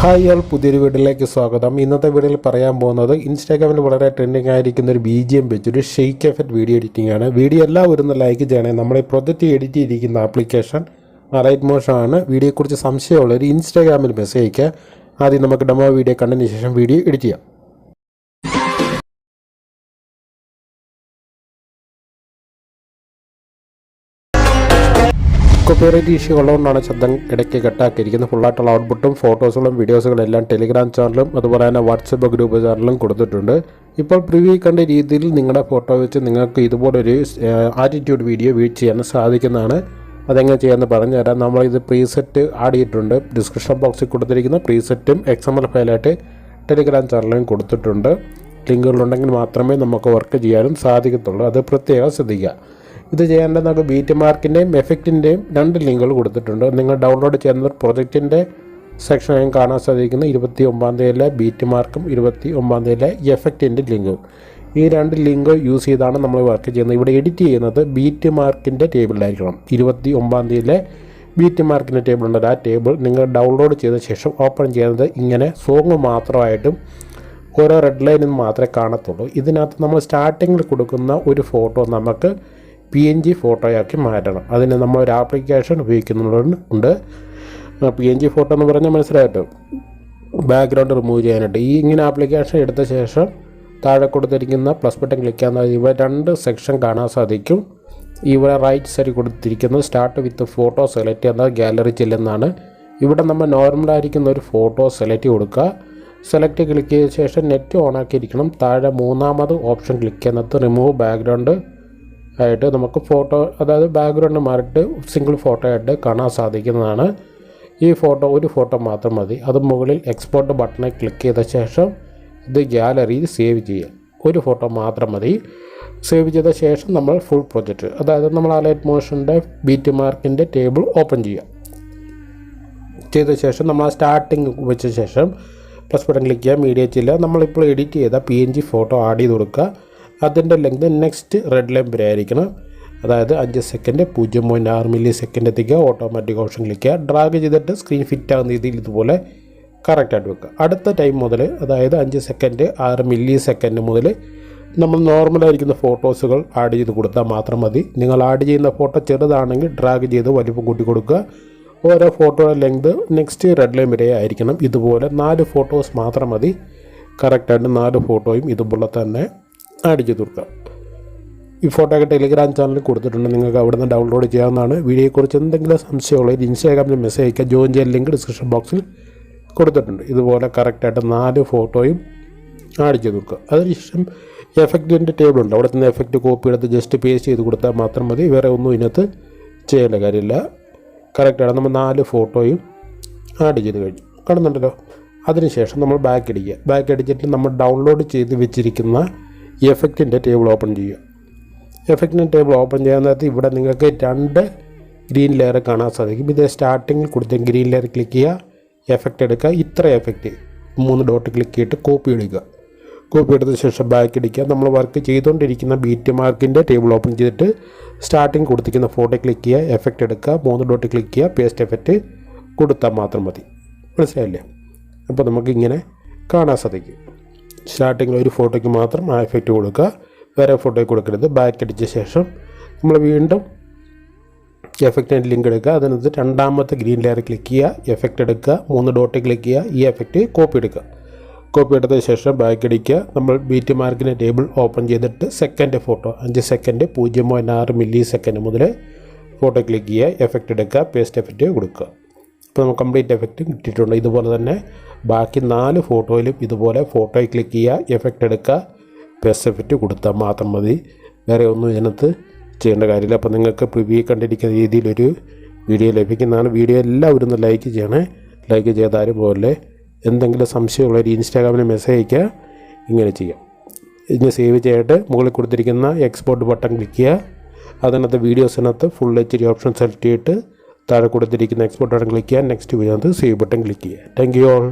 Hi ആൾ പുതിയൊരു വീഡിയോയിലേക്ക് സ്വാഗതം. ഇന്നത്തെ വീഡിയോയിൽ പറയാൻ പോകുന്നത് ഇൻസ്റ്റാഗ്രാമിൽ വളരെ ട്രെൻഡിങ് ആയിരിക്കുന്ന ഒരു ബി ജി എം വെച്ചൊരു ഷെയ്ക്ക് എഫക്റ്റ് വീഡിയോ എഡിറ്റിംഗ് ആണ്. വീഡിയോ എല്ലാവരും ഒന്ന് ലൈക്ക് ചെയ്യണേ. നമ്മളെ പ്രൊജക്റ്റ് എഡിറ്റ് ചെയ്തിരിക്കുന്ന ആപ്ലിക്കേഷൻ റൈറ്റ് മോഷൻ ആണ്. വീഡിയോയെക്കുറിച്ച് സംശയമുള്ളവർ ഇൻസ്റ്റാഗ്രാമിൽ മെസ്സേജ് അയക്കുക ആദ്യം നമുക്ക് ഡെമോ വീഡിയോ കണ്ടതിന് ശേഷം വീഡിയോ എഡിറ്റ് ചെയ്യാം. കോപ്പിറൈറ്റ് ഇഷ്യൂ ഉള്ളതുകൊണ്ടാണ് ശബ്ദം ഇടയ്ക്ക് കട്ടാക്കിയിരിക്കുന്നത്. ഫുള്ളായിട്ടുള്ള ഔട്ട്പുട്ടും ഫോട്ടോസുകളും വീഡിയോസുകളും എല്ലാം ടെലിഗ്രാം ചാനലും അതുപോലെ തന്നെ വാട്സപ്പ് ഗ്രൂപ്പ് ചാനലും കൊടുത്തിട്ടുണ്ട്. ഇപ്പോൾ പ്രിവ്യൂ കണ്ട രീതിയിൽ നിങ്ങളുടെ ഫോട്ടോ വെച്ച് നിങ്ങൾക്ക് ഇതുപോലൊരു ആറ്റിറ്റ്യൂഡ് വീഡിയോ വീട് ചെയ്യാൻ സാധിക്കുന്നതാണ്. അതെങ്ങനെ ചെയ്യാമെന്ന് പറഞ്ഞുതരാം. നമ്മൾ ഇത് പ്രീസെറ്റ് ആഡ് ചെയ്തിട്ടുണ്ട് ഡിസ്ക്രിപ്ഷൻ ബോക്സിൽ കൊടുത്തിരിക്കുന്ന പ്രീസെറ്റും എക്സ് എം എൽ ഫയലായിട്ട് ടെലിഗ്രാം ചാനലിലും കൊടുത്തിട്ടുണ്ട്. ലിങ്കുകളുണ്ടെങ്കിൽ മാത്രമേ നമുക്ക് വർക്ക് ചെയ്യാനും സാധിക്കത്തുള്ളൂ. അത് പ്രത്യേകം ശ്രദ്ധിക്കുക. ഇത് ചെയ്യേണ്ടത് നമുക്ക് ബീറ്റ് മാർക്കിന്റെയും എഫക്റ്റിന്റെയും രണ്ട് ലിങ്കുകൾ കൊടുത്തിട്ടുണ്ട്. നിങ്ങൾ ഡൗൺലോഡ് ചെയ്യുന്ന പ്രൊജക്റ്റിന്റെ സെക്ഷനായും കാണാൻ സാധിക്കുന്ന ഇരുപത്തി ഒമ്പതാം തീയതിയിലെ ബീറ്റ് മാർക്കും ഇരുപത്തി ഒമ്പതാം തീയതിയിലെ എഫക്റ്റിന്റെ ലിങ്കും. ഈ രണ്ട് ലിങ്ക് യൂസ് ചെയ്താണ് നമ്മൾ വർക്ക് ചെയ്യുന്നത്. ഇവിടെ എഡിറ്റ് ചെയ്യുന്നത് ബീറ്റ് മാർക്കിന്റെ ടേബിളിലായിരിക്കണം ഇരുപത്തി ഒമ്പതാം തീയതിയിലെ ബീറ്റ് മാർക്കിന്റെ ടേബിൾ ഉണ്ട് ആ ടേബിൾ നിങ്ങൾ ഡൗൺലോഡ് ചെയ്ത ശേഷം ഓപ്പൺ ചെയ്യുന്നത് ഇങ്ങനെ സോങ് മാത്രമായിട്ടും ഓരോ റെഡ് ലൈനിൽ മാത്രമേ കാണത്തുള്ളൂ. ഇതിനകത്ത് നമ്മൾ സ്റ്റാർട്ടിങ്ങിൽ കൊടുക്കുന്ന ഒരു ഫോട്ടോ നമുക്ക് പി എൻ ജി ഫോട്ടോയാക്കി മാറ്റണം. അതിന് നമ്മൾ ഒരു ആപ്ലിക്കേഷൻ ഉപയോഗിക്കുന്നുണ്ട് പി എൻ ജി ഫോട്ടോ എന്ന് പറഞ്ഞാൽ മനസ്സിലായിട്ട്. ബാക്ക്ഗ്രൗണ്ട് റിമൂവ് ചെയ്യാനായിട്ട്. ഈ ഇങ്ങനെ ആപ്ലിക്കേഷൻ എടുത്ത ശേഷം താഴെ കൊടുത്തിരിക്കുന്ന പ്ലസ് ബട്ടൺ ക്ലിക്ക് ചെയ്യാൻ ഇവ രണ്ട് സെക്ഷൻ കാണാൻ സാധിക്കും. ഇവിടെ റൈറ്റ് സൈഡിൽ കൊടുത്തിരിക്കുന്നത് സ്റ്റാർട്ട് വിത്ത് ഫോട്ടോ സെലക്ട് ചെയ്യുന്ന ഗാലറി ചെല്ലുന്നതാണ്. ഇവിടെ നമ്മൾ നോർമലായിരിക്കുന്ന ഒരു ഫോട്ടോ സെലക്ട് കൊടുക്കുക. സെലക്ട് ക്ലിക്ക് ചെയ്ത ശേഷം നെറ്റ് ഓൺ ആക്കിയിരിക്കണം. താഴെ മൂന്നാമത് ഓപ്ഷൻ ക്ലിക്ക് ചെയ്യുന്നത് റിമൂവ് ബാക്ക്ഗ്രൗണ്ട് ആയിട്ട് നമുക്ക് ഫോട്ടോ അതായത് ബാക്ക്ഗ്രൗണ്ട് മാറിയിട്ട് സിംഗിൾ ഫോട്ടോ ആയിട്ട് കാണാൻ സാധിക്കുന്നതാണ്. ഈ ഫോട്ടോ ഒരു ഫോട്ടോ മാത്രം മതി. അത് മുകളിൽ എക്സ്പോർട്ട് ബട്ടണിൽ ക്ലിക്ക് ചെയ്ത ശേഷം ഇത് ഗ്യാലറിയിൽ സേവ് ചെയ്യുക. ഒരു ഫോട്ടോ മാത്രം മതി. സേവ് ചെയ്ത ശേഷം നമ്മൾ ഫുൾ പ്രൊജക്റ്റ് അതായത് നമ്മൾ അലൈറ്റ് മോഷന്റെ ബീറ്റ് മാർക്കിന്റെ ടേബിൾ ഓപ്പൺ ചെയ്യുക. ചെയ്ത ശേഷം നമ്മൾ ആ സ്റ്റാർട്ടിങ് വെച്ച ശേഷം പ്ലസ് ബട്ടൺ ക്ലിക്ക് ചെയ്യുക. മീഡിയ ചെയ്യുക നമ്മളിപ്പോൾ എഡിറ്റ് ചെയ്ത P N G photo add ചെയ്ത് കൊടുക്കുക. അതിന്റെ ലെങ്ത് നെക്സ്റ്റ് റെഡ് ലൈൻ വരെ ആയിരിക്കണം. അതായത് അഞ്ച് സെക്കൻഡ് പൂജ്യം പോയിന്റ് ആറ് മില്ലി സെക്കൻഡ് എത്തിക്കുക. ഓട്ടോമാറ്റിക് ഓപ്ഷൻ ക്ലിക്ക് ചെയ്യുക. ഡ്രാഗ് ചെയ്തിട്ട് സ്ക്രീൻ ഫിറ്റ് ആകുന്ന രീതിയിൽ ഇതുപോലെ കറക്റ്റായിട്ട് വെക്കുക. അടുത്ത ടൈം മുതൽ അതായത് അഞ്ച് സെക്കൻഡ് ആറ് മില്ലി സെക്കൻഡ് മുതൽ നമ്മൾ നോർമലായിരിക്കുന്ന ഫോട്ടോസുകൾ ആഡ് ചെയ്ത് കൊടുത്താൽ മാത്രം മതി. നിങ്ങൾ ആഡ് ചെയ്യുന്ന ഫോട്ടോ ചെറുതാണെങ്കിൽ ഡ്രാഗ് ചെയ്ത് വലിപ്പം കൂട്ടി കൊടുക്കുക. ഓരോ ഫോട്ടോയുടെ ലെങ്ത് നെക്സ്റ്റ് റെഡ് ലൈൻ വരെ ആയിരിക്കണം. ഇതുപോലെ നാല് ഫോട്ടോസ് മാത്രം മതി. കറക്റ്റായിട്ട് നാല് ഫോട്ടോയും ഇതുപോലെ തന്നെ ചെയ്ത് കൊടുക്കുക ഈ ഫോട്ടോ ഒക്കെ ടെലിഗ്രാം ചാനലിൽ കൊടുത്തിട്ടുണ്ട്. നിങ്ങൾക്ക് അവിടെ നിന്ന് ഡൗൺലോഡ് ചെയ്യാവുന്നതാണ്. വീഡിയോയെക്കുറിച്ച് എന്തെങ്കിലും സംശയമുള്ളത് ഇൻസ്റ്റാഗ്രാമിൽ മെസ്സേജ് അയക്കുക ജോയിൻ ചെയ്യാൻ ലിങ്ക് ഡിസ്ക്രിപ്ഷൻ ബോക്സിൽ കൊടുത്തിട്ടുണ്ട്. ഇതുപോലെ കറക്റ്റായിട്ട് നാല് ഫോട്ടോയും ആഡ് ചെയ്ത് കൊടുക്കുക അതിനുശേഷം എഫക്റ്റിന്റെ ടേബിൾ ഉണ്ട്. അവിടെ നിന്ന് എഫക്റ്റ് കോപ്പി എടുത്ത് ജസ്റ്റ് പേസ്റ്റ് ചെയ്ത് കൊടുത്താൽ മാത്രം മതി. വേറെ ഒന്നും ഇതിനകത്ത് ചെയ്യേണ്ട കാര്യമില്ല. കറക്റ്റാണ് നമ്മൾ നാല് ഫോട്ടോയും ആഡ് ചെയ്ത് കഴിഞ്ഞു. കാണുന്നുണ്ടല്ലോ? അതിനുശേഷം നമ്മൾ ബാക്ക് അടിക്കുക ബാക്ക് അടിച്ചിട്ട് നമ്മൾ ഡൗൺലോഡ് ചെയ്ത് വെച്ചിരിക്കുന്ന എഫക്റ്റിന്റെ ടേബിൾ ഓപ്പൺ ചെയ്യുക. എഫക്റ്റിന്റെ ടേബിൾ ഓപ്പൺ ചെയ്യാൻ നേരത്ത് ഇവിടെ നിങ്ങൾക്ക് രണ്ട് ഗ്രീൻ ലെയർ കാണാൻ സാധിക്കും. ഇത് സ്റ്റാർട്ടിങ്ങിൽ കൊടുത്ത ഗ്രീൻ ലെയർ ക്ലിക്ക് ചെയ്യുക എഫക്റ്റ് എടുക്കുക. ഇത്ര എഫക്റ്റ് മൂന്ന് ഡോട്ട് ക്ലിക്ക് ചെയ്തിട്ട് കോപ്പി എടുക്കുക. കോപ്പി എടുത്ത ശേഷം ബാക്ക് അടിക്കുക നമ്മൾ വർക്ക് ചെയ്തുകൊണ്ടിരിക്കുന്ന ബീറ്റ് മാർക്കിന്റെ ടേബിൾ ഓപ്പൺ ചെയ്തിട്ട് സ്റ്റാർട്ടിങ് കൊടുത്തിരിക്കുന്ന ഫോട്ടോ ക്ലിക്ക് ചെയ്യുക എഫക്റ്റ് എടുക്കുക. മൂന്ന് ഡോട്ട് ക്ലിക്ക് ചെയ്യുക പേസ്റ്റ് എഫക്റ്റ് കൊടുത്താൽ മാത്രം മതി. മനസ്സിലായില്ലേ? അപ്പോൾ നമുക്ക് ഇങ്ങനെ കാണാൻ സാധിക്കും. സ്റ്റാർട്ടിങ്ങിൽ ഒരു ഫോട്ടോയ്ക്ക് മാത്രം ആ എഫക്റ്റ് കൊടുക്കുക. വേറെ ഫോട്ടോയ്ക്ക് കൊടുക്കരുത്. ബാക്ക് അടിച്ച ശേഷം നമ്മൾ വീണ്ടും എഫക്റ്റിന്റെ ലിങ്ക് എടുക്കുക. അതിനകത്ത് രണ്ടാമത്തെ ഗ്രീൻ ലെയർ ക്ലിക്ക് ചെയ്യുക. എഫക്റ്റ് എടുക്കുക. മൂന്ന് ഡോട്ട് ക്ലിക്ക് ചെയ്യുക. ഈ എഫക്റ്റ് കോപ്പി എടുക്കുക. കോപ്പി എടുത്ത ശേഷം ബാക്ക് അടിക്കുക. നമ്മൾ ബീറ്റ് മാർക്കിന്റെ ടേബിൾ ഓപ്പൺ ചെയ്തിട്ട് സെക്കൻഡ് ഫോട്ടോ അഞ്ച് സെക്കൻഡ് പൂജ്യം പോയിന്റ് ആറ് മില്ലി സെക്കൻഡ് മുതൽ ഫോട്ടോ ക്ലിക്ക് ചെയ്യുക. എഫക്റ്റ് എടുക്കുക. പേസ്റ്റ് എഫക്റ്റ് കൊടുക്കുക. ഇപ്പോൾ കംപ്ലീറ്റ് എഫക്റ്റ് കിട്ടിയിട്ടുണ്ട്. ഇതുപോലെ തന്നെ ബാക്കി നാല് ഫോട്ടോയിലും ഇതുപോലെ ഫോട്ടോയിൽ ക്ലിക്ക് ചെയ്യുക എഫക്റ്റ് എടുക്കുക പ്ലസ് എഫക്റ്റ് കൊടുത്താൽ മാത്രം മതി. വേറെ ഒന്നും ഇതിനകത്ത് ചെയ്യേണ്ട കാര്യമില്ല. അപ്പോൾ നിങ്ങൾക്ക് പ്രിവ്യൂ കണ്ടിരിക്കുന്ന രീതിയിലൊരു വീഡിയോ ലഭിക്കുന്നതാണ്. വീഡിയോ എല്ലാവരും ഒന്ന് ലൈക്ക് ചെയ്യണേ. ലൈക്ക് ചെയ്താലും പോലെ എന്തെങ്കിലും സംശയമുള്ളവർ ഇൻസ്റ്റാഗ്രാമിൽ മെസ്സേജ് അയക്കുക ഇങ്ങനെ ചെയ്യാം. ഇതിനെ സേവ് ചെയ്തിട്ട് മുകളിൽ കൊടുത്തിരിക്കുന്ന എക്സ്പോർട്ട് ബട്ടൺ ക്ലിക്ക് ചെയ്യുക. അതിനകത്ത് വീഡിയോസിനകത്ത് full H D option select ചെയ്തിട്ട് താഴെ കൊടുത്തിരിക്കുന്ന എക്സ്പോർട്ട് ബട്ടൺ ക്ലിക്ക് ചെയ്യുക next video save button click ചെയ്യുക. Thank you all